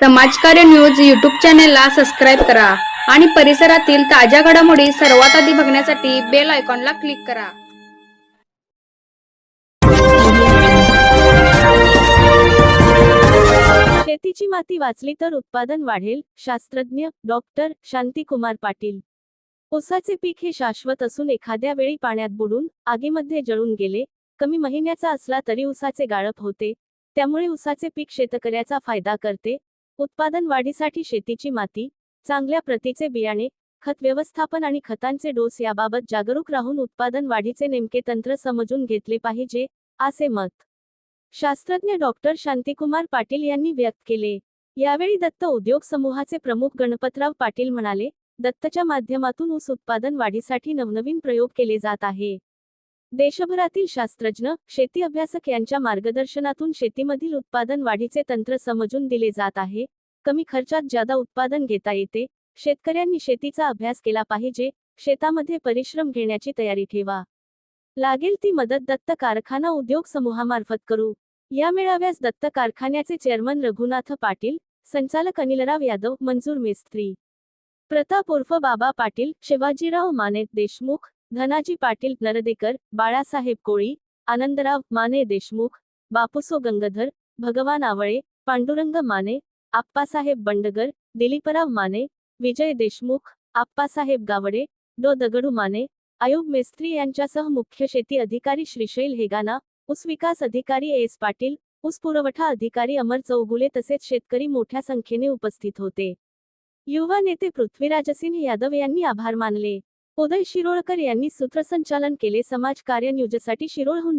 समाजकार्य news YouTube चॅनेलला subscribe करा आणि परिसरातील ताज्या घडामोडी सर्वात आधी बघण्यासाठी बेल आयकॉनला क्लिक करा. शेतीची माती वाचली तर उत्पादन वाढेल शास्त्रज्ञ डॉक्टर शांतीकुमार पाटील. ऊसाचे पीक हे शाश्वत असून एखाद्या वेळी पाण्यात बुडून आगीमध्ये जळून गेले कमी महिन्याचा असला तरी ऊसाचे गाळप होते त्यामुळे ऊसाचे पीक शेतकऱ्याचा फायदा करते उत्पादन वाढीसाठी शेतीची माती चांगल्या प्रतीचे बियाणे खत व्यवस्थापन आणि खतांचे डोस याबाबत जागरूक राहून उत्पादन वाढीचे नेमके तंत्र समजून घेतले पाहिजे असे मत शास्त्रज्ञ डॉक्टर शांतिकुमार पाटील यांनी व्यक्त केले. यावेळी दत्त उद्योग समूहाचे प्रमुख गणपतराव पाटील म्हणाले दत्तच्या माध्यमातून ऊस उत्पादन वाढीसाठी नवनवीन प्रयोग केले जात आहे. देशभरातील शास्त्रज्ञ शेती अभ्यासक यांच्या मार्गदर्शनातून शेतीमधील उत्पादन वाढीचे तंत्र समजून दिले जात आहे. कमी खर्चात जादा उत्पादन घेता येते शेतकऱ्यांनी शेतीचा अभ्यास केला पाहिजे शेतामध्ये परिश्रम घेण्याची तयारी ठेवा. लागेल ती मदत दत्त कारखाना उद्योग समूहामार्फत करू. या मेळाव्यास दत्त कारखान्याचे चेअरमन रघुनाथ पाटील संचालक अनिलराव यादव मंजूर मेस्त्री. प्रताप उर्फ बाबा पाटील शिवाजीराव माने देशमुख धनाजी पाटील नरदेकर बाळासाहेब कोळी आनंदराव माने देशमुख बापूसो गंगाधर भगवान आवळे पांडुरंग माने आप्पासाहेब बंडगर दिलीपराव माने विजय देशमुख आप्पासाहेब गावडे डो. दगडू माने आयुब मेस्त्री यांच्यासह मुख्य शेती अधिकारी श्रीशैल हेगाना ऊस विकास अधिकारी एस पाटील ऊस पुरवठा अधिकारी अमर चौगुले तसेच शेतकरी मोठ्या संख्येने उपस्थित होते. युवा नेते पृथ्वीराज सिंह यादव यांनी आभार मानले. उदय शिरोळकर यांनी सूत्रसंचालन केले. समाज कार्य न्यूजसाठी शिरोळहून